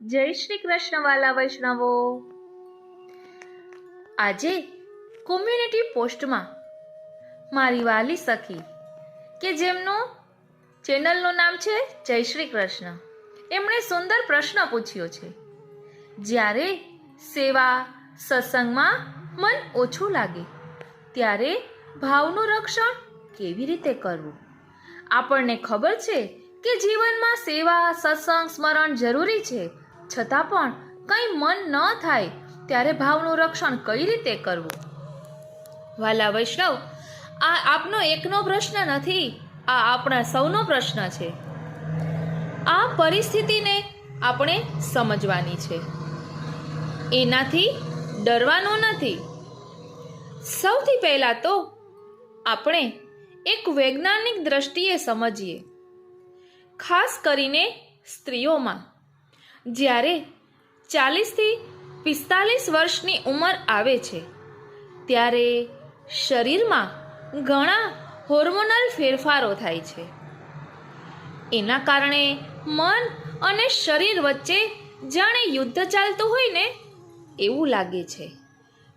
જય શ્રી કૃષ્ણ વાલા વૈષ્ણવો. આજે કોમ્યુનિટી પોસ્ટમાં મારી વાલી સખી, કે જેમનું ચેનલનું નામ છે જય શ્રી કૃષ્ણ, એમણે સુંદર પ્રશ્ન પૂછ્યો છે. જ્યારે સેવા સત્સંગમાં મન ઓછું લાગે, ત્યારે ભાવનું રક્ષણ કેવી રીતે કરવું? આપણને ખબર છે કે જીવનમાં સેવા, સત્સંગ, સ્મરણ જરૂરી છે. છતાં પણ કંઈ મન ન થાય ત્યારે ભાવનું રક્ષણ કઈ રીતે કરવું? વાલા વૈષ્ણવ, આ આપનો એકનો પ્રશ્ન નથી, આ આપણા સૌનો પ્રશ્ન છે. આ પરિસ્થિતિને આપણે સમજવાની છે. એનાથી ડરવાનું નથી. સૌથી પહેલાં તો આપણે એક વૈજ્ઞાનિક દ્રષ્ટિએ સમજીએ, ખાસ કરીને સ્ત્રીઓમાં. જ્યારે ચાલીસથી પિસ્તાલીસ વર્ષની ઉંમર આવે છે, ત્યારે શરીરમાં ઘણા હોર્મોનલ ફેરફારો થાય છે. એના કારણે મન અને શરીર વચ્ચે જાણે યુદ્ધ ચાલતું હોય ને, એવું લાગે છે.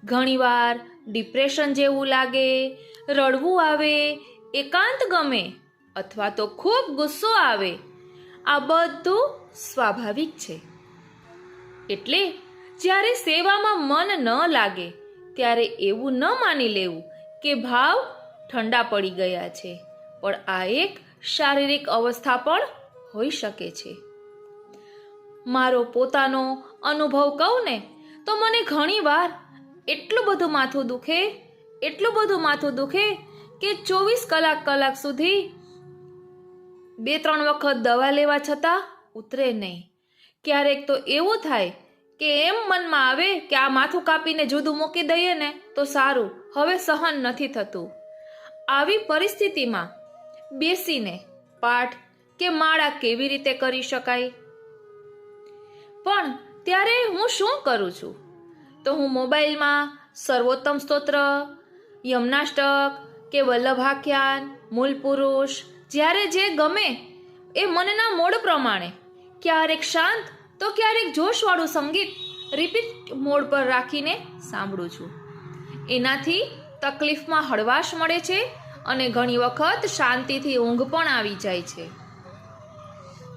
ઘણીવાર ડિપ્રેશન જેવું લાગે, રડવું આવે, એકાંત ગમે, અથવા તો ખૂબ ગુસ્સો આવે આ બધું સ્વાભાવિક છે. એટલે જ્યારે સેવામાં મન ન લાગે, ત્યારે એવું ન માની લેવું કે ભાવ ઠંડા પડી ગયા છે. પણ આ એક શારીરિક અવસ્થા પણ હોઈ શકે છે. મારો પોતાનો અનુભવ કહું ને, તો મને ઘણીવાર એટલું બધું માથું દુખે, એટલું બધું માથું દુખે કે ચોવીસ કલાક કલાક સુધી બે ત્રણ વખત દવા લેવા છતાં ઉતરે નહીં. ક્યારેક તો એવું થાય કે એમ મનમાં આવે કે આ માથું કાપીને જુદું મૂકી દઈએ ને તો સારું, હવે સહન નથી થતું. આવી પરિસ્થિતિમાં બેસીને પાઠ કે માળા કેવી રીતે કરી શકાય? પણ ત્યારે હું શું કરું છું? તો હું મોબાઈલમાં સર્વોત્તમ સ્તોત્ર, યમનાષ્ટક કે વલ્લભાખ્યાન મૂલ પુરુષ જ્યારે જે ગમે એ મનના મોડ પ્રમાણે. ક્યારેક શાંત, તો ક્યારેક જોશવાળું સંગીત રિપીટ મોડ પર રાખીને સાંભળું છું. એનાથી તકલીફમાં હળવાશ મળે છે અને ઘણી વખત શાંતિથી ઊંઘ પણ આવી જાય છે.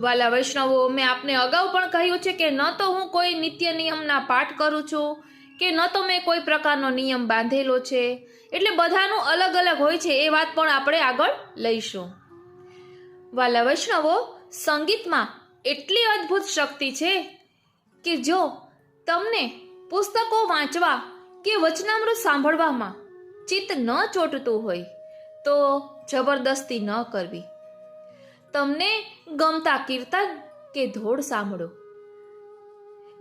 વાલા વૈષ્ણવો, મેં આપને અગાઉ પણ કહ્યું છે કે ન તો હું કોઈ નિત્ય નિયમના પાઠ કરું છું, કે ન તો મેં કોઈ પ્રકારનો નિયમ બાંધેલો છે. એટલે બધાનું અલગ અલગ હોય છે, એ વાત પણ આપણે આગળ લઈશું. વાલા વૈષ્ણવો, સંગીતમાં એટલી અદ્ભુત શક્તિ છે કે જો તમને પુસ્તકો વાંચવા કે વચનામૃત સાંભળવામાં ચિત્ત ન ચોટતું હોય, તો જબરદસ્તી ન કરવી. તમને ગમતા કીર્તન કે ધોળ સાંભળો.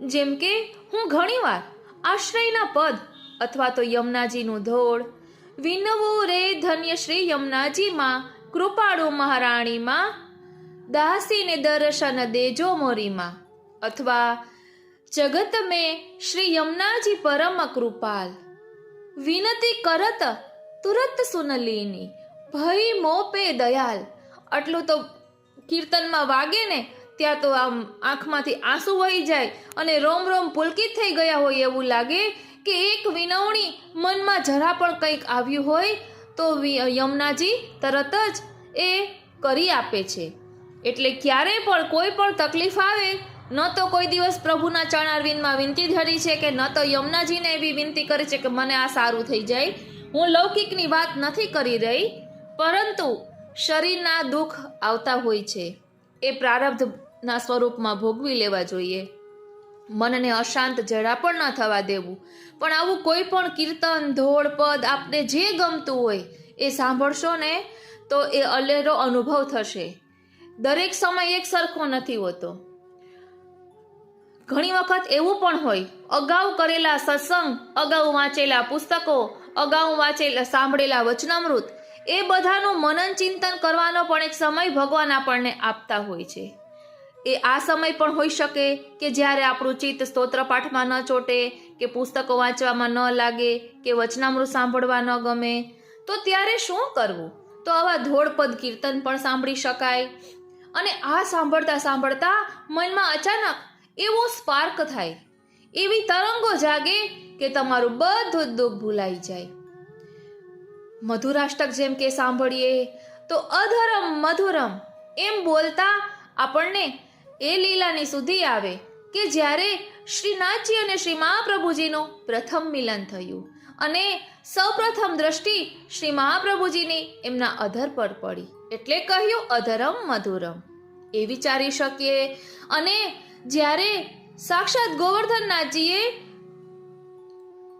જેમ કે હું ઘણીવાર આશ્રયના પદ અથવા તો યમુનાજીનું ધોળ, વિનવું રે ધન્ય શ્રી યમુનાજીમાં કૃપાળુ મહારાણીમાં, દાસીને દર્શન દેજો મોરીમાં, અથવા જગત મેં શ્રી યમુનાજી પરમ કૃપાલ. વિનતી કરત, તુરત સુનલીની ભય મોપે દયાલ. આટલું તો કીર્તનમાં વાગે ને, ત્યાં તો આમ આંખમાંથી આંસુ વહી જાય અને રોમ રોમ પુલકિત થઈ ગયા હોય એવું લાગે કે એક વિનવણી મનમાં જરા પણ કંઈક આવ્યું હોય તો યમુનાજી તરત જ એ કરી આપે છે. એટલે ક્યારે પણ કોઈ પણ તકલીફ આવે, ન તો કોઈ દિવસ પ્રભુના ચરણારવિંદમાં વિનંતી ધરી છે કે ન તો યમુનાજીને એવી વિનંતી કરી છે કે મને આ સારું થઈ જાય. હું લૌકિકની વાત નથી કરી રહી, પરંતુ શરીરના દુઃખ આવતા હોય છે. એ પ્રારબ્ધના સ્વરૂપમાં ભોગવી લેવા જોઈએ. મનને અશાંત જરા પણ ન થવા દેવું. પણ આવું કોઈ પણ કીર્તન, ધોળ, પદ આપને જે ગમતું હોય એ સાંભળશો ને તો એ અલેરો અનુભવ થશે. દરેક સમય એક સરખો નથી હોતો. ઘણી વખત એવું પણ હોય, અગાઉ કરેલા સત્સંગ, અગાઉ વાંચેલા પુસ્તકો, અગાઉ વાંચેલા સાંભળેલા વચનામૃત, એ બધાનું મનન ચિંતન કરવાનો પણ એક સમય ભગવાન આપણને આપતા હોય છે. એ આ સમય પણ હોઈ શકે કે જ્યારે આપણું ચિત્ત સ્તોત્ર પાઠમાં ન ચોટે, કે પુસ્તકો વાંચવામાં ન લાગે, કે વચનામૃત સાંભળવા ન ગમે, તો ત્યારે શું કરવું? તો આવા ધોળપદ કીર્તન પણ સાંભળી શકાય. અને આ સાંભળતા સાંભળતા મનમાં અચાનક એવો સ્પાર્ક થાય. એવી તરંગો જાગે કે તમારું બધું દુઃખ ભૂલાઈ જાય. મધુરાષ્ટક જેમ કે સાંભળીએ, તો અધરમ મધુરમ એમ બોલતા આપણને એ લીલાની સુધી આવે કે જ્યારે શ્રીનાથજી અને શ્રી મહાપ્રભુજીનું પ્રથમ મિલન થયું અને સૌપ્રથમ દ્રષ્ટિ શ્રી મહાપ્રભુજીની એમના અધર પર પડી. એટલે કહ્યું, અધરમ મધુરમ. એ વિચારી શકીએ. અને જ્યારે સાક્ષાત ગોવર્ધનનાથજીએ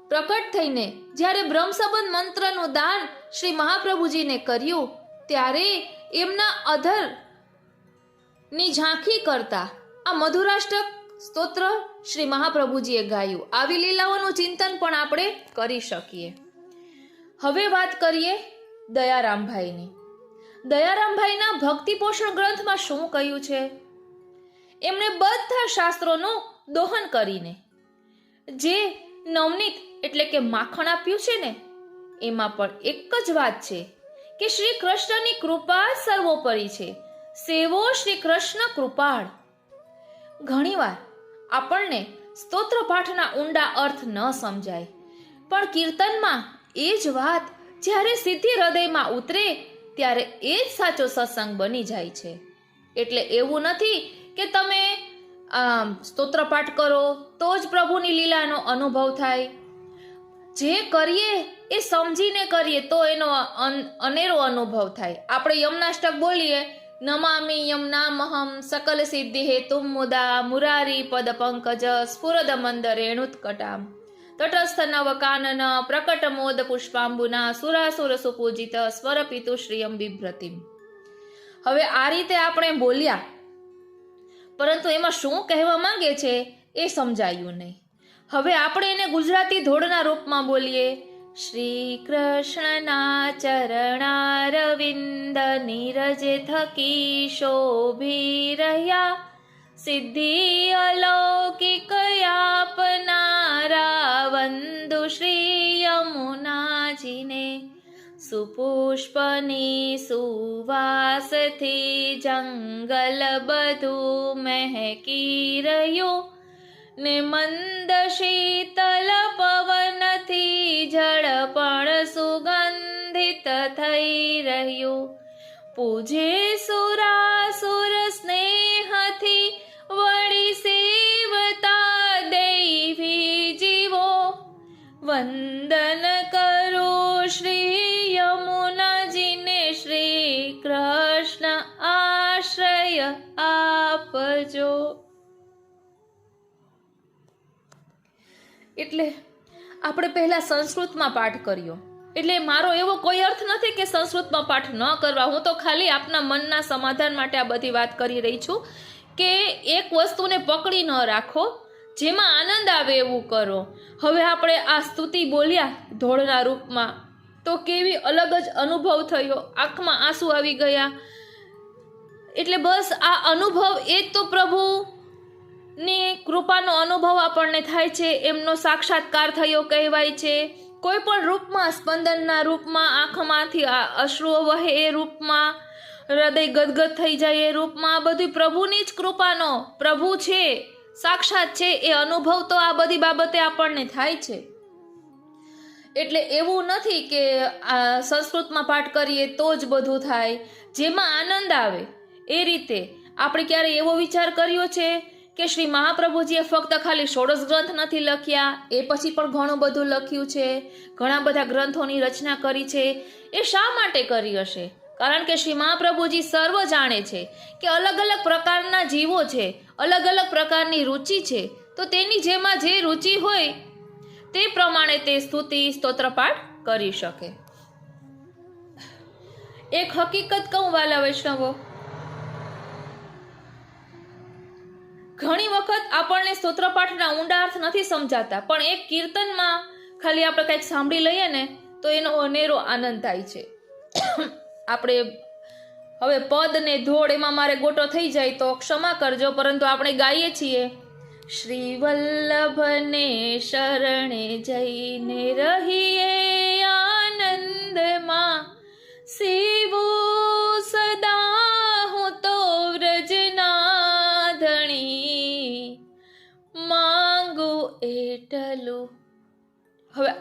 પ્રકટ થઈને જ્યારે બ્રહ્મસબંધ મંત્રનું દાન શ્રી મહાપ્રભુજીને કર્યું, ત્યારે એમના અધર ની ઝાંખી કરતા આ મધુરાષ્ટક સ્તોત્ર શ્રી મહાપ્રભુજીએ ગાયું. આવી લીલાઓનું ચિંતન પણ આપણે કરી શકીએ. હવે વાત કરીએ દયારામભાઈની. દયારામભાઈના ભક્તિ પોષણ ગ્રંથમાં શું કહ્યું છે? એમણે બધા શાસ્ત્રોનું દોહન કરીને જે નવનીત એટલે કે માખણ આપ્યું છે ને, એમાં પણ એક જ વાત છે કે શ્રી કૃષ્ણની કૃપા સર્વોપરી છે. સેવો શ્રી કૃષ્ણ કૃપાળ. ઘણીવાર આપણને સ્તોત્ર પાઠના ઊંડા અર્થ ન સમજાય, પણ કીર્તનમાં એ જ વાત જ્યારે સીધી હૃદયમાં ઉતરે ત્યારે એ જ સાચો સત્સંગ બની જાય છે. એટલે એવું નથી કે તમે સ્તોત્ર પાઠ કરો તો જ પ્રભુની લીલાનો અનુભવ થાય. જે કરીએ એ સમજીને કરીએ તો એનો અન- અનેરો અનુભવ થાય. આપણે યમનાષ્ટક બોલીએ નમામિ યમનામહમ સકલ સિદ્ધિ હેતુમ મુદા મુરારી પદ પંકજ સ્ફુરદ મંદ રેણુત્કટામ તટસ્થ નવ કાનન પ્રકટ મોદ પુષ્પાંબુના સુરાસુર સુપૂજિત સ્વર પિતુ શ્રિયમ બિભ્રતિમ હવે આ રીતે આપણે બોલ્યા. પરંતુ એમાં શું કહેવા માંગે છે એ સમજાયું નહીં. હવે આપણે એને ગુજરાતી ધોળના રૂપમાં બોલીએ. શ્રી કૃષ્ણના ચરણારવિંદ નિરજ થકી શોભી રહ્યા સિદ્ધિ અલૌકિક આપનારા વંદુ શ્રી યમુનાજીને સુપુષ્પની સુવાસથી જંગલ બધું મહેકી રહ્યું ને મંદ શીતલ પવનથી જળ પણ સુગંધિત થઈ રહ્યું. પૂજે સુરાસુર સ્નેહથી વળી સેવતા દૈવી જીવો. વંદન કરો શ્રી એટલે આપણે પહેલા સંસ્કૃતમાં પાઠ કર્યો. એટલે મારો એવો કોઈ અર્થ નથી કે સંસ્કૃતમાં પાઠ ન કરવા. હું તો ખાલી આપના મનના સમાધાન માટે આ બધી વાત કરી રહી છું કે એક વસ્તુને પકડી ન રાખો, જેમાં આનંદ આવે એવું કરો. હવે આપણે આ સ્તુતિ બોલ્યા ધોળના રૂપમાં, તો કેવી અલગ જ અનુભવ થયો. આંખમાં આંસુ આવી ગયા. એટલે બસ આ અનુભવ એ જ તો પ્રભુ ની કૃપાનો અનુભવ આપણને થાય છે, એમનો સાક્ષાત્કાર થયો કહેવાય છે. કોઈ પણ રૂપમાં, સ્પંદનના રૂપમાં, આંખમાંથી અશ્રુઓ વહે એ રૂપમાં, હૃદય ગદગદ થઈ જાય એ રૂપમાં બધું પ્રભુની જ કૃપાનો, પ્રભુ છે, સાક્ષાત છે, એ અનુભવ તો આ બધી બાબતે આપણને થાય છે. એટલે એવું નથી કે સંસ્કૃતમાં પાઠ કરીએ તો જ બધું થાય. જેમાં આનંદ આવે એ રીતે. આપણે ક્યારે એવો વિચાર કર્યો છે? કે શ્રી મહાપ્રભુજીએ ફક્ત ખાલી ષોડશ ગ્રંથ નથી લખ્યા, એ પછી પણ ઘણું બધું લખ્યું છે, ઘણા બધા ગ્રંથોની રચના કરી છે, એ શા માટે કરી હશે? કારણ કે શ્રી મહાપ્રભુજી સર્વ જાણે છે કે અલગ અલગ પ્રકારના જીવો છે, અલગ અલગ પ્રકારની રુચિ છે, તો તેની જેમાં જે રુચિ હોય, તે પ્રમાણે તે સ્તુતિ સ્તોત્રપાઠ કરી શકે. એક હકીકત કહું વાલા વૈષ્ણવો ઘણી વખત આપણને સ્તોત્રપાઠના ઊંડા અર્થ નથી સમજાતા, પણ એક કીર્તનમાં ખાલી આપણે કંઈક સાંભળી લઈએ ને, તો એનો અનેરો આનંદ થાય છે. આપણે હવે પદ ને ધોળ એમાં મારે ગોટો થઈ જાય તો ક્ષમા કરજો, પરંતુ આપણે ગાઈએ છીએ, શ્રી વલ્લભને શરણે જઈને રહીએ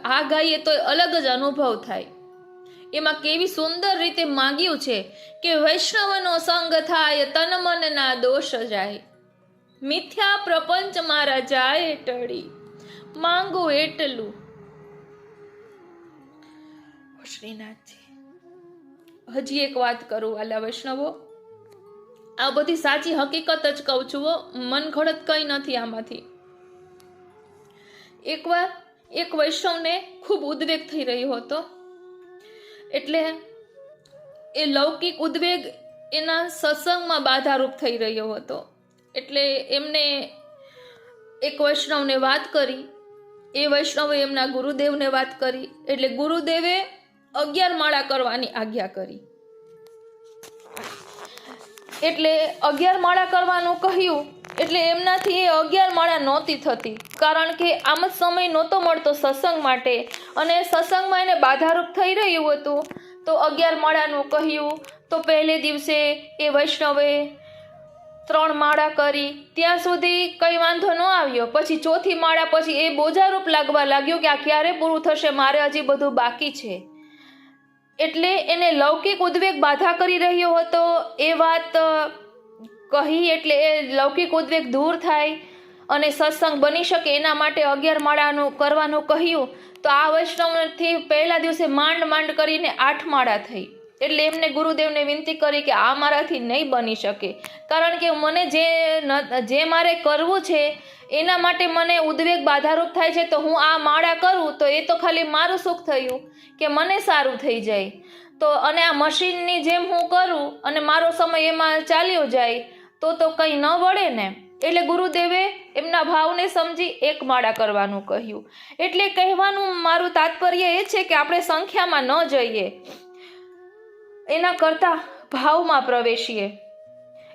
આ ગાઈએ તો અલગ જ અનુભવ થાય. એમાં કેવી સુંદર રીતે માંગ્યું છે કે વૈષ્ણવનો સંગ થાય તન મનના દોષ જાય. મિથ્યા પ્રપંચ મારા જાય ટળી માંગુ એટલું. શ્રીનાથજી. હજી એક વાત કરું આલા વૈષ્ણવો. આ બધી સાચી હકીકત જ કહું છું હો. મન ઘડત કંઈ નથી આમાંથી. એકવાર એક વૈષ્ણવને ખૂબ ઉદ્વેગ થઈ રહ્યો હતો. એટલે એ લૌકિક ઉદ્વેગ એના સત્સંગમાં બાધારૂપ થઈ રહ્યો હતો. એટલે એમને એક વૈષ્ણવને વાત કરી. એ વૈષ્ણવે એમના ગુરુદેવને વાત કરી. એટલે ગુરુદેવે અગિયાર માળા કરવાની આજ્ઞા કરી. એટલે અગિયાર માળા કરવાનું કહ્યું, એટલે એમનાથી એ અગિયાર માળા નહોતી થતી. કારણ કે આમ જ સમય નહોતો મળતો સત્સંગ માટે. અને સત્સંગમાં એને બાધારૂપ થઈ રહ્યું હતું. તો અગિયાર માળાનું કહ્યું, તો પહેલે દિવસે એ વૈષ્ણવે ત્રણ માળા કરી, ત્યાં સુધી કંઈ વાંધો ન આવ્યો. પછી ચોથી માળા પછી એ બોજારૂપ લાગવા લાગ્યું કે આ ક્યારે પૂરું થશે? મારે હજી બધું બાકી છે. એટલે એને લૌકિક ઉદ્વેગ બાધા કરી રહ્યો હતો, એ વાત કહી એટલે એ લૌકિક ઉદ્વેગ દૂર થાય અને સત્સંગ બની શકે એના માટે અગિયાર માળાનું કરવાનું કહ્યું, તો આ વૈષ્ણવથી પહેલા દિવસે માંડ માંડ કરીને આઠ માળા થઈ. એટલે એમને ગુરુદેવને વિનંતી કરી કે આ મારાથી નહીં બની શકે. કારણ કે મને જે જે મારે કરવું છે, એના માટે મને ઉદ્વેગ બાધારૂપ થાય છે, તો હું આ માળા કરું, તો એ તો ખાલી મારું સુખ થયું, કે મને સારું થઈ જાય. તો અને આ મશીનની જેમ હું કરું, અને મારો સમય એમાં ચાલ્યો જાય, તો તો કંઈ ન વળે ને. એટલે ગુરુદેવે એમના ભાવને સમજી એક માળા કરવાનું કહ્યું. એટલે કહેવાનું મારું તાત્પર્ય એ છે કે આપણે સંખ્યામાં ન જઈએ. એના કરતાં ભાવમાં પ્રવેશીએ.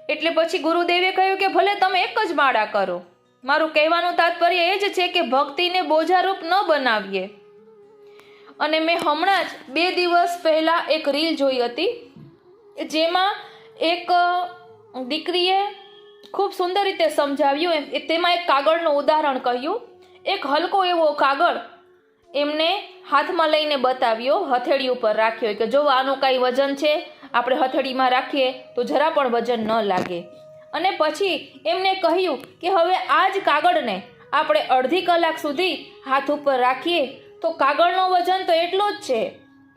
એટલે પછી ગુરુદેવે કહ્યું કે ભલે તમે એક જ માળા કરો, મારું કહેવાનું તાત્પર્ય એ જ છે કે ભક્તિને બોજારૂપ ન બનાવીએ. અને મેં હમણાં જ બે દિવસ પહેલાં એક રીલ જોઈ હતી, જેમાં એક દીકરીએ ખૂબ સુંદર રીતે સમજાવ્યું તેમાં એક કાગળનું ઉદાહરણ કહ્યું. એક હલકો એવો કાગળ એમને હાથમાં લઈને બતાવ્યો, હથેળી ઉપર રાખ્યો. કે જો આનું કાંઈ વજન છે, આપણે હથેળીમાં રાખીએ તો જરા પણ વજન ન લાગે. અને પછી એમને કહ્યું કે હવે આ જ કાગળને આપણે અડધી કલાક સુધી હાથ ઉપર રાખીએ તો કાગળનો વજન તો એટલો જ છે.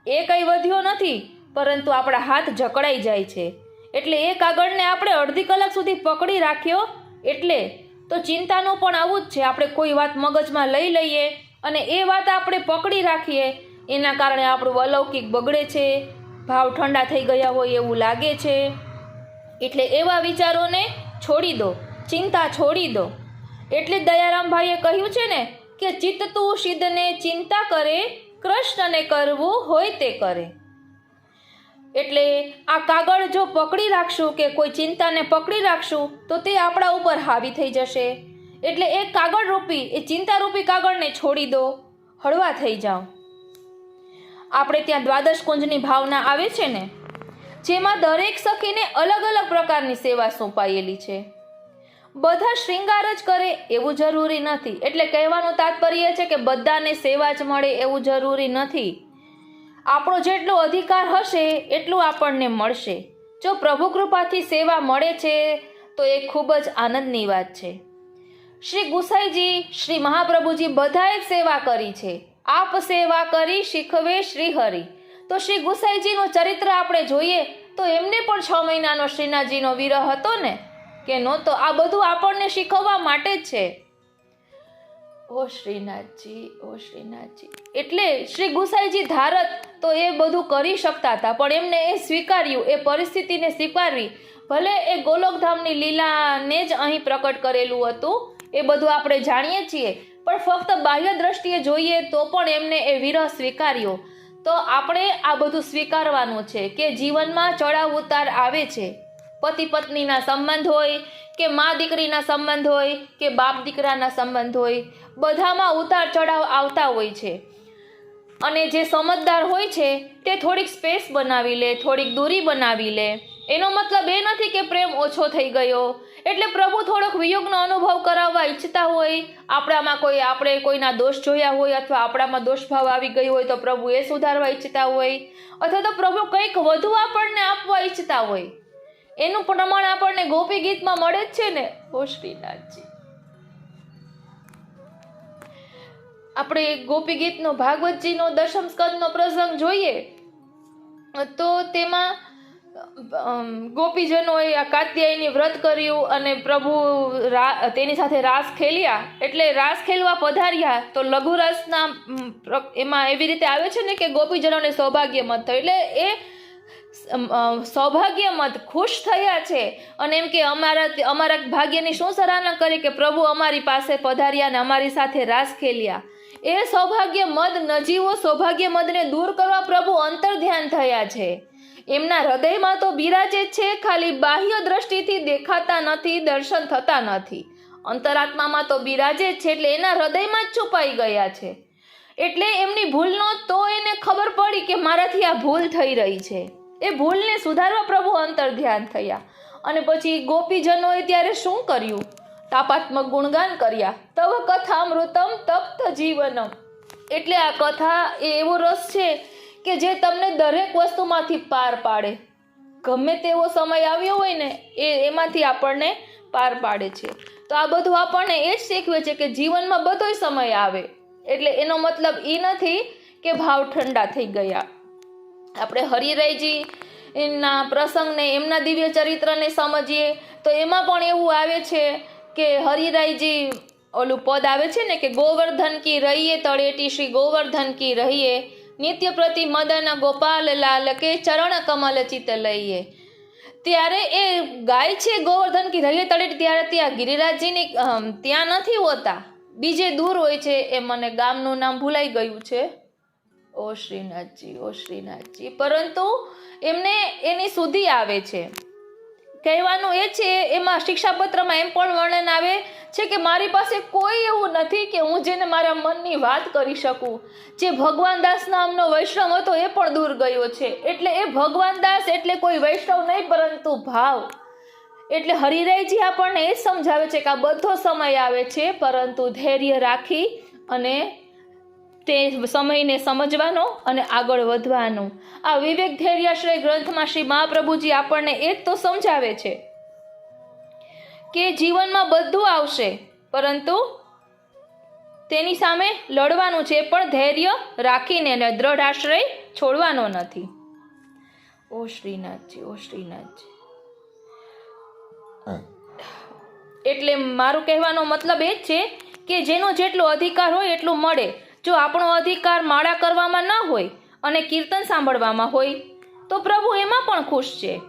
એ કંઈ વધ્યો નથી, પરંતુ આપણા હાથ જકડાઈ જાય છે. એટલે એ કાગળને આપણે અડધી કલાક સુધી પકડી રાખ્યો. એટલે તો ચિંતાનું પણ આવું જ છે. આપણે કોઈ વાત મગજમાં લઈ લઈએ અને એ વાત આપણે પકડી રાખીએ, એના કારણે આપણું અલૌકિક બગડે છે, ભાવ ઠંડા થઈ ગયા હોય એવું લાગે છે. એટલે એવા વિચારોને છોડી દો, ચિંતા છોડી દો. એટલે દયારામભાઈએ કહ્યું છે ને કે ચિત્તતું સિદ્ધને ચિંતા કરે, કૃષ્ણને કરવું હોય તે કરે. એટલે આ કાગળ જો પકડી રાખશું કે કોઈ ચિંતાને પકડી રાખશું, તો તે આપણા ઉપર હાવી થઈ જશે. એટલે એ કાગળ રૂપી એ ચિંતારૂપી કાગળને છોડી દો. હળવા થઈ જાઓ. આપણે ત્યાં દ્વાદશ કુંજની ભાવના આવે છે ને? જેમાં દરેક સખીને અલગ અલગ પ્રકારની સેવા સોંપાયેલી છે. બધા શ્રીંગાર જ કરે એવું જરૂરી નથી. એટલે કહેવાનું તાત્પર્ય છે કે બધાને સેવા જ મળે એવું જરૂરી નથી. આપણો જેટલો અધિકાર હશે, એટલું આપણને મળશે. જો પ્રભુ કૃપાથી સેવા મળે છે, તો એ ખૂબ જ આનંદની વાત છે. શ્રી ગુસાઈજી, શ્રી મહાપ્રભુજી બધાએ સેવા કરી છે. આપ સેવા કરી શીખવે શ્રી હરિ તો શ્રી ગુસાઈજીનું ચરિત્ર આપણે જોઈએ, તો એમને પણ છ મહિનાનો શ્રીનાથજીનો વિરહ હતો ને? કે નહોતો આ બધું આપણને શીખવવા માટે જ છે. ઓ શ્રીનાથજી ઓ શ્રીનાથજી. એટલે શ્રી ગુસાઈજી ધારત તો એ બધું કરી શકતા હતા, પણ એમને એ સ્વીકાર્યું, એ પરિસ્થિતિને સ્વીકારવી. ભલે એ ગોલોકધામની લીલાને જ અહીં પ્રકટ કરેલું હતું એ બધું આપણે જાણીએ છીએ. પણ ફક્ત બાહ્ય દ્રષ્ટિએ જોઈએ તો પણ એમને એ વિરહ સ્વીકાર્યો. તો આપણે આ બધું સ્વીકારવાનું છે કે જીવનમાં ચડાવ ઉતાર આવે છે. પતિ પત્નીના સંબંધ હોય, કે મા દીકરીના સંબંધ હોય, કે બાપ દીકરાના સંબંધ હોય, બધામાં ઉતાર ચઢાવ આવતા હોય છે. અને જે સમજદાર હોય છે તે થોડીક સ્પેસ બનાવી લે, થોડીક દૂરી બનાવી લે. એનો મતલબ એ નથી કે પ્રેમ ઓછો થઈ ગયો એટલે પ્રભુ થોડોક વિયોગનો અનુભવ કરાવવા ઈચ્છતા હોય, આપણામાં કોઈ, આપણે કોઈના દોષ જોયા હોય અથવા આપણામાં દોષભાવ આવી ગઈ હોય તો પ્રભુ એ સુધારવા ઈચ્છતા હોય, અથવા તો પ્રભુ કંઈક વધુ આપણને આપવા ઈચ્છતા હોય. એનું પ્રમાણ આપણને ગોપી ગીતમાં મળે જ છે ને? ઓ શ્રીનાથજી. આપણે ગોપી ગીતનો ભાગવતજીનો દશમ સ્કંદનો પ્રસંગ જોઈએ, તો તેમાં ગોપીજનોએ આ કાત્યાયની વ્રત કર્યું અને પ્રભુ તેની સાથે રાસ ખેલ્યા. એટલે રાસ ખેલવા પધાર્યા તો લઘુ રસના એમાં એવી રીતે આવે છે ને કે ગોપીજનોને સૌભાગ્ય મત થયું. એટલે એ સૌભાગ્યમત ખુશ થયા છે. અને એમ કે અમારા અમારા ભાગ્યની શું સરાહના કરી કે પ્રભુ અમારી પાસે પધાર્યા અને અમારી સાથે રાસ ખેલ્યા. એ સૌભાગ્ય મદ, નજીવો સૌભાગ્ય મદને દૂર કરવા પ્રભુ અંતર ધ્યાન થયા છે. એમના હૃદયમાં તો બિરાજે છે, ખાલી બાહ્ય દ્રષ્ટિથી દેખાતા નથી, દર્શન થતા નથી. અંતરાત્મામાં તો બિરાજે છે, એટલે એના હૃદયમાં જ છુપાઈ ગયા છે. એટલે એમની ભૂલનો તો એને ખબર પડી કે મારાથી આ ભૂલ થઈ રહી છે. એ ભૂલને સુધારવા પ્રભુ અંતર ધ્યાન થયા. અને પછી ગોપીજનોએ ત્યારે શું કર્યું? તાપાત્મક ગુણગાન કર્યા. તવ કથામૃતમ તપ્ત જીવનમ. એટલે આ કથા એ એવો રસ છે કે જે તમને દરેક વસ્તુમાંથી પાર પાડે. ગમે તેવો સમય આવ્યો હોય ને, એ એમાંથી આપણને પાર પાડે છે. તો આ બધું આપણને એ જ શીખવે છે કે જીવનમાં બધોય સમય આવે. એટલે એનો મતલબ એ નથી કે ભાવ ઠંડા થઈ ગયા. આપણે હરિરાયજી એના પ્રસંગને, એમના દિવ્ય ચરિત્રને સમજીએ, તો એમાં પણ એવું આવે છે કે હરિરાયજી ઓલું પદ આવે છે ને કે ગોવર્ધન કી રહીએ તળેટી શ્રી ગોવર્ધન કી રહીએ નિત્ય પ્રતિ મદન ગોપાલ લાલ કે ચરણ કમલ ચિત લઈએ. ત્યારે એ ગાય છે ગોવર્ધન કી રહીએ તળેટ ત્યારે ત્યાં ગિરિરાજજીની ત્યાં નથી હોતા. બીજે દૂર હોય છે એ મને ગામનું નામ ભૂલાઈ ગયું છે. ઓ શ્રીનાથજી ઓ શ્રીનાથજી. પરંતુ એમને એની સુધી આવે છે. કહેવાનું એ છે, એમાં શિક્ષાપત્રમાં એમ પણ વર્ણન આવે છે કે મારી પાસે કોઈ એવું નથી કે હું જેને મારા મનની વાત કરી શકું. જે ભગવાન દાસ નામનો વૈષ્ણવ હતો એ પણ દૂર ગયો છે. એટલે એ ભગવાન દાસ એટલે કોઈ વૈષ્ણવ નહીં, પરંતુ ભાવ. એટલે હરિરાયજી આપણને એ સમજાવે છે કે આ બધો સમય આવે છે, પરંતુ ધૈર્ય રાખી અને તે સમયને સમજવાનો અને આગળ વધવાનો. આ વિવેક ધૈર્યાશ્રય ગ્રંથમાં શ્રી મહાપ્રભુજી આપણને એ જ તો સમજાવે છે કે જીવનમાં બધું આવશે પરંતુ તેની સામે લડવાનું છે પણ ધૈર્ય રાખીને અને દ્રઢ આશ્રય છોડવાનો નથી. ઓ શ્રીનાથજી ઓ શ્રીનાથજી. એટલે મારું કહેવાનો મતલબ એ જ છે કે જેનો જેટલો અધિકાર હોય એટલું મળે. જો આપણો અધિકાર માળા કરવામાં ન હોય અને કીર્તન સાંભળવામાં હોય, તો પ્રભુ એમાં પણ ખુશ છે.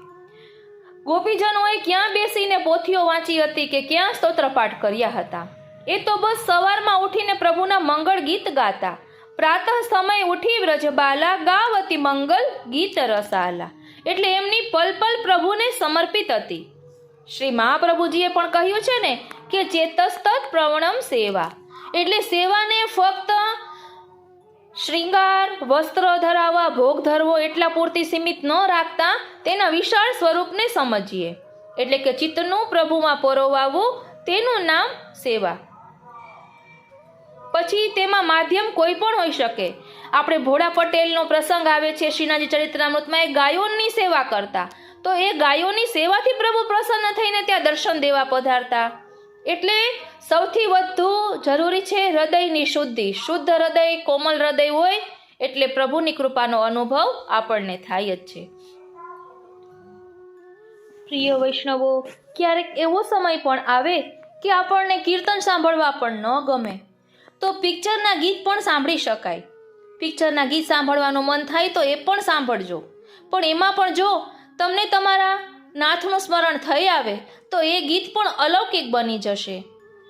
ગોપીજનોએ ક્યાં બેસીને પોથીઓ વાંચી હતી કે ક્યાં સ્તોત્રપાઠ કર્યા હતા? એ તો બસ સવારમાં ઉઠીને પ્રભુના મંગળ ગીત ગાતા. પ્રાતઃ સમય ઉઠી વ્રજબાલા ગાવતી મંગલ, ગીત રસાલા. એટલે એમની પલ પલ પ્રભુને સમર્પિત હતી. શ્રી મહાપ્રભુજીએ પણ કહ્યું છે ને કે ચેતસ્તત પ્રવણમ સેવા. એટલે સેવાને ફક્ત શ્રીંગાર વસ્ત્ર ધરાવવા, ભોગ ધરવો એટલા પૂરતી સીમિત ન રાખતા તેના વિશાળ સ્વરૂપને સમજીએ. એટલે કે ચિત્તનું પ્રભુમાં પરોવાવું, તેનું નામ સેવા. પછી તેમાં માધ્યમ કોઈ પણ હોઈ શકે. આપણે ભોળા પટેલનો પ્રસંગ આવે છે શ્રીનાજી ચરિત્રામૃતમાં એ ગાયોની સેવા કરતા. તો એ ગાયોની સેવાથી પ્રભુ પ્રસન્ન થઈને ત્યાં દર્શન દેવા પધારતા. એટલે સૌથી વધુ જરૂરી છે હૃદયની શુદ્ધિ. શુદ્ધ હૃદય, કોમલ હૃદય હોય એટલે પ્રભુની કૃપાનો અનુભવ આપણને થાય જ છે. પ્રિય વૈષ્ણવો, ક્યારેક એવો સમય પણ આવે કે આપણને કીર્તન સાંભળવા પણ ન ગમે. તો પિક્ચરના ગીત પણ સાંભળી શકાય. પિક્ચરના ગીત સાંભળવાનું મન થાય તો એ પણ સાંભળજો. પણ એમાં પણ જો તમને તમારા નાથનું સ્મરણ થઈ આવે તો એ ગીત પણ અલૌકિક બની જશે.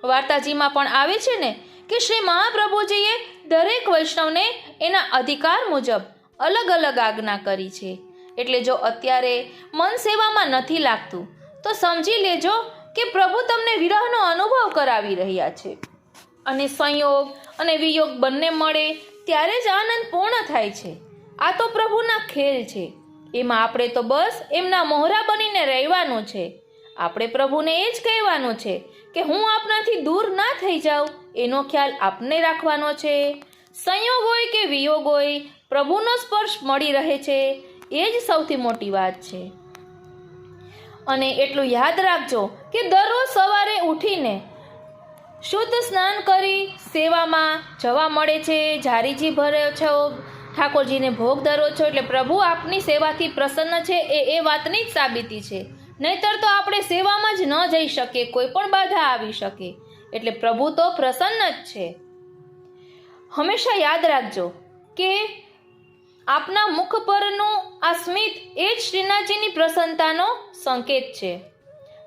વાર્તાજીમાં પણ આવે છે ને કે શ્રી મહાપ્રભુજીએ દરેક વૈષ્ણવને એના અધિકાર મુજબ અલગ અલગ આજ્ઞા કરી છે. એટલે જો અત્યારે મન સેવામાં નથી લાગતું, તો સમજી લેજો કે પ્રભુ તમને વિરહનો અનુભવ કરાવી રહ્યા છે. અને સંયોગ અને વિયોગ બંને મળે ત્યારે જ આનંદ પૂર્ણ થાય છે. આ તો પ્રભુના ખેલ છે. એમાં આપણે તો બસ એમના મોહરા બનીને રહેવાનું છે. આપણે પ્રભુને એ જ કહેવાનું છે કે હું આપનાથી દૂર ના થઈ જાઉં, એનો ખ્યાલ આપને રાખવાનો છે. સંયોગ હોય કે વિયોગ હોય, પ્રભુનો સ્પર્શ મળી રહે છે, એ જ સૌથી મોટી વાત છે. અને એટલું યાદ રાખજો કે દરરોજ સવારે ઉઠીને શુદ્ધ સ્નાન કરી સેવામાં જવા મળે છે. જારીજી ભરે છો ઠાકોરજીને ભોગ ધરો છો એટલે પ્રભુ આપની સેવાથી પ્રસન્ન છે, એ એ વાતની જ સાબિતી છે. નહીતર તો આપણે સેવામાં જ ન જઈ શકીએ, કોઈ પણ બાધા આવી શકે. એટલે પ્રભુ તો પ્રસન્ન જ છે. હંમેશા યાદ રાખજો કે આપના મુખ પરનું આ સ્મિત એ જ શ્રીનાથજીની પ્રસન્નતાનો સંકેત છે.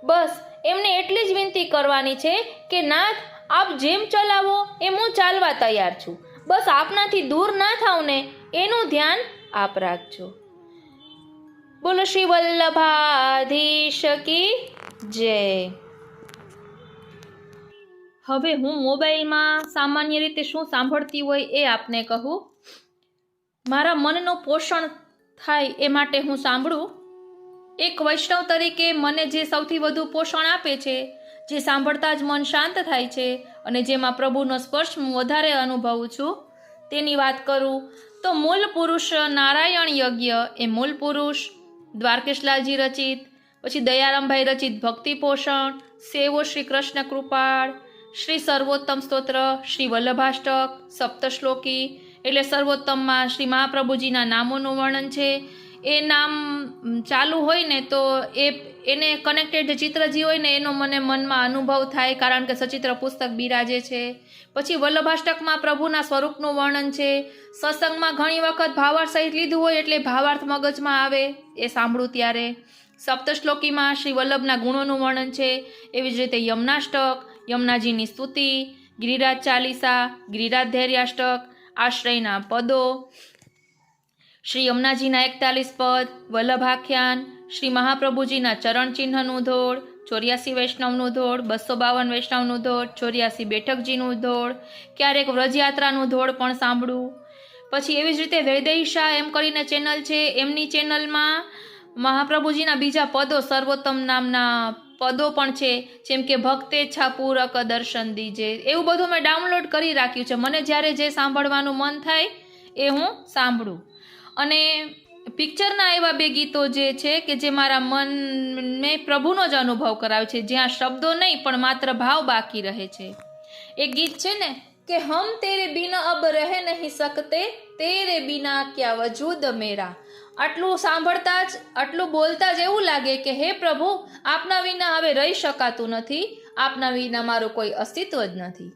બસ, એમને એટલી જ વિનંતી કરવાની છે કે નાથ, આપ જેમ ચલાવો એમ હું ચાલવા તૈયાર છું. બસ આપનાથી દૂર ના થાવ ને એનું ધ્યાન આપ રાખજો. બોલો શ્રી વલ્લભાધીશ કી જય. હવે હું મોબાઈલમાં સામાન્ય રીતે શું સાંભળતી હોય એ આપને કહું. મારા મનનું પોષણ થાય એ માટે હું સાંભળું. એક વૈષ્ણવ તરીકે મને જે સૌથી વધુ પોષણ આપે છે, જે સાંભળતા જ મન શાંત થાય છે અને જેમાં પ્રભુનો સ્પર્શ હું વધારે અનુભવું છું. તેની વાત કરું તો મૂળ પુરુષ નારાયણ યજ્ઞ એ મૂળ પુરુષ દ્વારકેશલાલજી રચિત, પછી દયારામભાઈ રચિત ભક્તિ પોષણ, સેવો શ્રી કૃષ્ણ કૃપાળ, શ્રી સર્વોત્તમ સ્તોત્ર, શ્રી વલ્લભાષ્ટક, સપ્તશ્લોકી, એટલે સર્વોત્તમમાં શ્રી મહાપ્રભુજીના નામોનું વર્ણન છે. એ નામ ચાલુ હોય ને તો એ એને કનેક્ટેડ જે ચિત્રજી હોય ને એનો મને મનમાં અનુભવ થાય, કારણ કે સચિત્ર પુસ્તક બિરાજે છે. પછી વલ્લભાષ્ટકમાં પ્રભુના સ્વરૂપનું વર્ણન છે. સત્સંગમાં ઘણી વખત ભાવાર્થ સહિત લીધું હોય એટલે ભાવાર્થ મગજમાં આવે એ સાંભળું ત્યારે. સપ્તશ્લોકીમાં શ્રી વલ્લભના ગુણોનું વર્ણન છે. એવી જ રીતે યમનાષ્ટક, યમુનાજીની સ્તુતિ, ગિરિરાજ ચાલીસા, ગિરિરાજ ધૈર્યાષ્ટક, આશ્રયના પદો, શ્રી યમુનાજીના એકતાલીસ પદ, વલ્લભાખ્યાન, શ્રી મહાપ્રભુજીના ચરણચિહ્નનું ધોળ ચોર્યાસી વૈષ્ણવનું ધોળ, બસો બાવન વૈષ્ણવનું ધોળ, ચોર્યાસી બેઠકજીનું ધોળ, ક્યારેક વ્રજયાત્રાનું ધોળ પણ સાંભળું. પછી એવી જ રીતે વૈદેહી એમ કરીને ચેનલ છે, એમની ચેનલમાં મહાપ્રભુજીના બીજા પદો સર્વોત્તમ નામના પદો પણ છે, જેમ કે ભક્તે છાપૂરક દર્શન દીજે. એવું બધું મેં ડાઉનલોડ કરી રાખ્યું છે. મને જ્યારે જે સાંભળવાનું મન થાય એ હું સાંભળું. અને પિક્ચરના એવા બે ગીતો જે છે કે જે મારા મનને પ્રભુનો જ અનુભવ કરાવે છે. જ્યાં શબ્દો નહીં, પણ માત્ર ભાવ બાકી રહે છે. એ ગીત છે ને, કે હમ તેરે બિના અબ રહે નહીં શકતે, તેરે બિના ક્યાં વજૂદ મેરા. આટલું સાંભળતા જ, આટલું બોલતા જ એવું લાગે કે હે પ્રભુ, આપના વિના હવે રહી શકાતું નથી, આપના વિના મારું કોઈ અસ્તિત્વ જ નથી.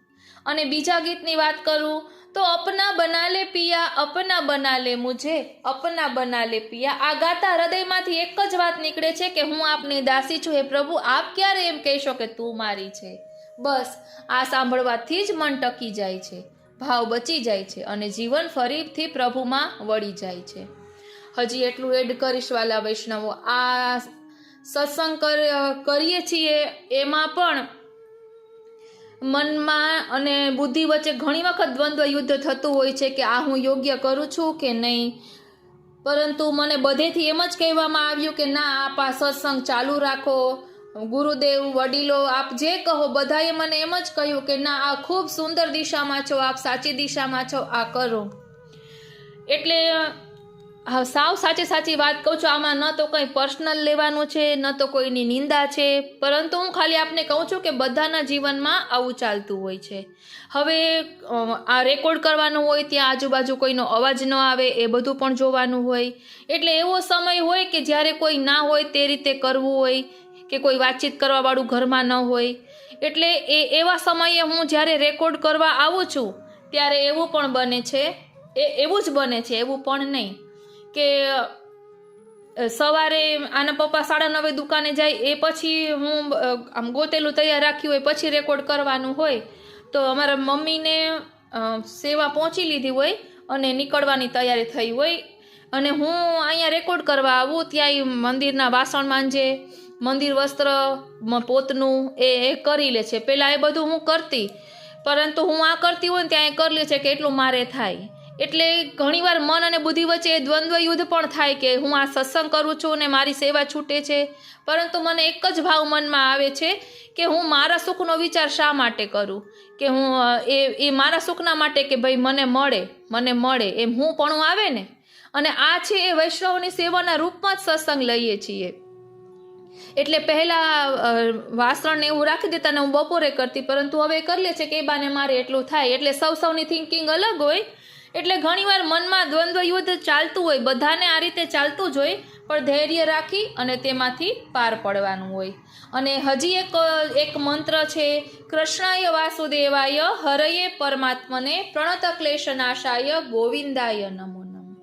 અને બીજા ગીતની વાત કરું તો અપના બના લે પિયા, અપના બના લે મુझे અપના બના લે પિયા. આ ગાતા હૃદયમાંથી એક જ વાત નીકળે છે કે હું આપની દાસી છું. હે પ્રભુ, આપ ક્યારે એમ કહેશો કે તું મારી છે? બસ, આ સાંભળવાથી જ મન ટકી જાય છે. ભાવ બચી જાય છે અને જીવન ફરીથી પ્રભુમાં વળી જાય છે. હજી એટલું એડ કરીશ વાલા વૈષ્ણવો, આ સત્સંગ કર- કરીએ છીએ એમાં પણ મનમાં અને બુદ્ધિ વચ્ચે ઘણી વખત દ્વંદ્વ યુદ્ધ થતું હોય છે કે આ હું યોગ્ય કરું છું કે નહીં? પરંતુ મને બધેથી એમ જ કહેવામાં આવ્યું કે ના, આપ આ સત્સંગ ચાલુ રાખો. ગુરુદેવ, વડીલો, આપ જે કહો, બધાએ મને એમ જ કહ્યું કે ના, આ ખૂબ સુંદર દિશામાં છો, આપ સાચી દિશામાં છો, આ કરો. એટલે હા, સાવ સાચી સાચી વાત કહું છું. આમાં ન તો કંઈ પર્સનલ લેવાનું છે, ન તો કોઈની નિંદા છે. પરંતુ હું ખાલી આપને કહું છું કે બધાના જીવનમાં આવું ચાલતું હોય છે. હવે આ રેકોર્ડ કરવાનું હોય, ત્યાં આજુબાજુ કોઈનો અવાજ ન આવે, એ બધું પણ જોવાનું હોય. એટલે એવો સમય હોય કે જ્યારે કોઈ ના હોય તે રીતે કરવું હોય કે કોઈ વાતચીત કરવાવાળું ઘરમાં ન હોય. એટલે એ, એવા સમયે હું જ્યારે રેકોર્ડ કરવા આવું છું, ત્યારે એવું પણ બને છે. એ, એવું જ બને છે, એવું પણ નહીં. કે સવારે આના પપ્પા સાડા નવે દુકાને જાય, એ પછી હું આમ ગોતેલું તૈયાર રાખ્યું હોય, પછી રેકોર્ડ કરવાનું હોય, તો અમારા મમ્મીને સેવા પહોંચી લીધી હોય અને નીકળવાની તૈયારી થઈ હોય. અને હું અહીંયા રેકોર્ડ કરવા આવું ત્યાં મંદિરના વાસણ માંજે મંદિર વસ્ત્ર પોતનું, એ એ કરી લે છે. પહેલાં એ બધું હું કરતી, પરંતુ હું આ કરતી હોય ત્યાં એ કરી લે છે કે એટલું મારે થાય. એટલે ઘણીવાર મન અને બુદ્ધિ વચ્ચે દ્વંદ્વ યુદ્ધ પણ થાય કે હું આ સત્સંગ કરું છું ને મારી સેવા છૂટે છે. પરંતુ મને એક જ ભાવ મનમાં આવે છે કે હું મારા સુખનો વિચાર શા માટે કરું? કે હું એ એ મારા સુખના માટે કે ભાઈ મને મળે મને મળે, એમ હું પણ આવે ને? અને આ છે એ વૈષ્ણવની સેવાના રૂપમાં જ સત્સંગ લઈએ છીએ. એટલે પહેલાં વાસણને એવું રાખી દેતા ને હું બપોરે કરતી, પરંતુ હવે કરી લે છે કે એ બાને મારે એટલું થાય. એટલે સૌ સૌની થિંકિંગ અલગ હોય એટલે ઘણીવાર મનમાં દ્વંદ્વ યુદ્ધ ચાલતું હોય, બધાને આ રીતે ચાલતું જ હોય, પણ ધૈર્ય રાખી અને તેમાંથી પાર પડવાનું હોય. અને હજી એક એક મંત્ર છે, કૃષ્ણાય વાસુદેવાય હરયે પરમાત્મને પ્રણત ક્લેશનાશાય ગોવિંદાય નમો નમ.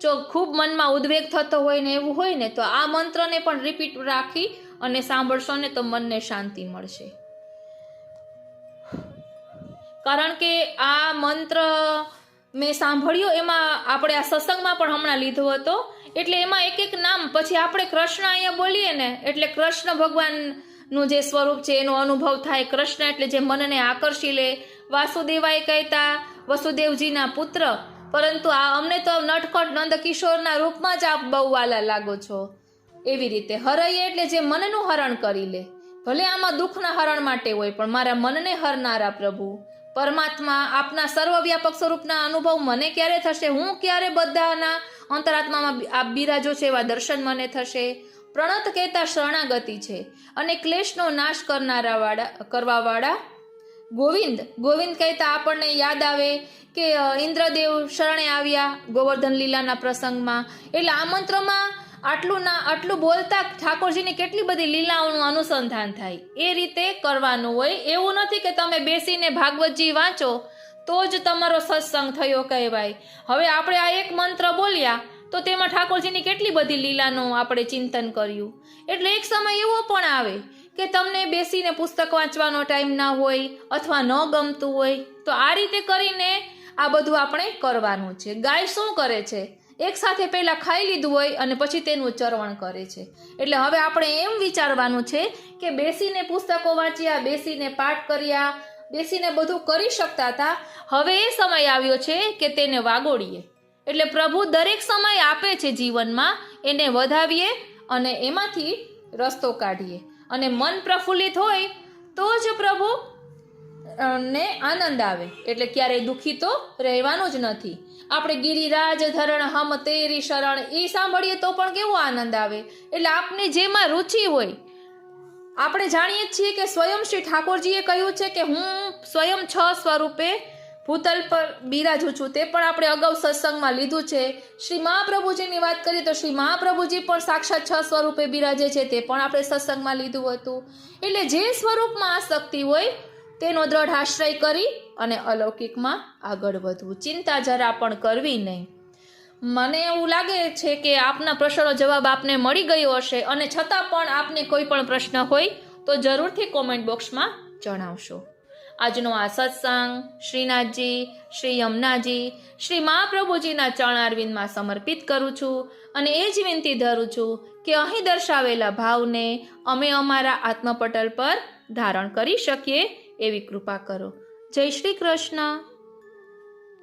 જો ખૂબ મનમાં ઉદ્વેગ થતો હોય ને એવું હોય ને, તો આ મંત્રને પણ રિપીટ રાખી અને સાંભળશો ને તો મનને શાંતિ મળશે. કારણ કે આ મંત્ર મેં સાંભળ્યો, એમાં આપણે આ સત્સંગમાં પણ હમણાં લીધો હતો. એટલે એમાં એક એક નામ, પછી આપણે કૃષ્ણ અહીંયા બોલીએ ને, એટલે કૃષ્ણ ભગવાનનું જે સ્વરૂપ છે, એનો અનુભવ થાય. કૃષ્ણ એટલે જે મનને આકર્ષી લે. વાસુદેવાય કહેતા, વસુદેવજીના પુત્ર, પરંતુ આ અમને તો નટખટ નંદકિશોરના રૂપમાં જ આપ બહુ વાલા લાગો છો. એવી રીતે હરૈયે એટલે જે મનનું હરણ કરી લે. ભલે આમાં દુઃખના હરણ માટે હોય, પણ મારા મનને હરનારા પ્રભુ. પરમાત્મા આપના સર્વવ્યાપક સ્વરૂપના અનુભવ મને ક્યારે થશે? હું ક્યારે બધાના અંતરાત્મામાં આપ બિરાજો છે એવા દર્શન મને થશે? પ્રણત કહેતા શરણાગતિ છે અને ક્લેશનો નાશ કરનારા વાળા કરવાવાળા ગોવિંદ. ગોવિંદ કહેતા આપણને યાદ આવે કે ઇન્દ્રદેવ શરણે આવ્યા ગોવર્ધન લીલાના પ્રસંગમાં. એટલે આ મંત્રમાં આટલું ના આટલું બોલતા ઠાકોરજીની કેટલી બધી લીલાઓનું અનુસંધાન થાય? એ રીતે કરવાનું હોય. એવું નથી કે તમે બેસીને ભાગવતજી વાંચો, તો જ તમારો સત્સંગ થયો કહેવાય. હવે આપણે આ એક મંત્ર બોલ્યા, તો તેમાં ઠાકોરજીની કેટલી બધી લીલાનું આપણે ચિંતન કર્યું? એટલે એક સમય એવો પણ આવે કે તમને બેસીને પુસ્તક વાંચવાનો ટાઈમ ના હોય અથવા ન ગમતું હોય, તો આ રીતે કરીને આ બધું આપણે કરવાનું છે. ગાય શું કરે છે? એક સાથે પહેલાં ખાઈ લીધું હોય અને પછી તેનું ચરવણ કરે છે. એટલે હવે આપણે એમ વિચારવાનું છે કે બેસીને પુસ્તકો વાંચ્યા, બેસીને પાઠ કર્યા, બેસીને બધું કરી શકતા હતા, હવે એ સમય આવ્યો છે કે તેને વાગોડીએ એટલે પ્રભુ દરેક સમય આપે છે જીવનમાં, એને વધાવીએ અને એમાંથી રસ્તો કાઢીએ. અને મન પ્રફુલ્લિત હોય તો જ પ્રભુ ને આનંદ આવે. એટલે ક્યારેય દુઃખી તો રહેવાનું જ નથી. આપણે ગિરિરાજ ધરણ હમ તેરી શરણ. એ સાંભળીએ તો પણ કેવો આનંદ આવે. એટલે આપને જેમાં રુચિ હોય, આપણે જાણીએ છીએ કે સ્વયં શ્રી ઠાકોરજીએ કહ્યું છે કે હું સ્વયં છ સ્વરૂપે ભૂતલ પર બિરાજું છું. તે પણ આપણે અગાઉ સત્સંગમાં લીધું છે. શ્રી મહાપ્રભુજીની વાત કરીએ તો શ્રી મહાપ્રભુજી પણ સાક્ષાત છ સ્વરૂપે બિરાજે છે. તે પણ આપણે સત્સંગમાં લીધું હતું. એટલે જે સ્વરૂપમાં આ શક્તિ હોય તેનો દ્રઢ આશ્રય કરી અને અલૌકિકમાં આગળ વધવું. ચિંતા જરા પણ કરવી નહીં. મને એવું લાગે છે કે આપના પ્રશ્નનો જવાબ આપને મળી ગયો હશે અને છતાં પણ આપને કોઈ પણ પ્રશ્ન હોય તો જરૂરથી કોમેન્ટ બોક્સમાં જણાવશો. આજનો આ સત્સંગ શ્રીનાથજી, શ્રી યમુનાજી, શ્રી મહાપ્રભુજીના ચરણારવિંદમાં સમર્પિત કરું છું અને એ જ વિનંતી ધરું છું કે અહીં દર્શાવેલા ભાવને અમે અમારા આત્મપટલ પર ધારણ કરી શકીએ એવી કૃપા કરો. જય શ્રી કૃષ્ણ.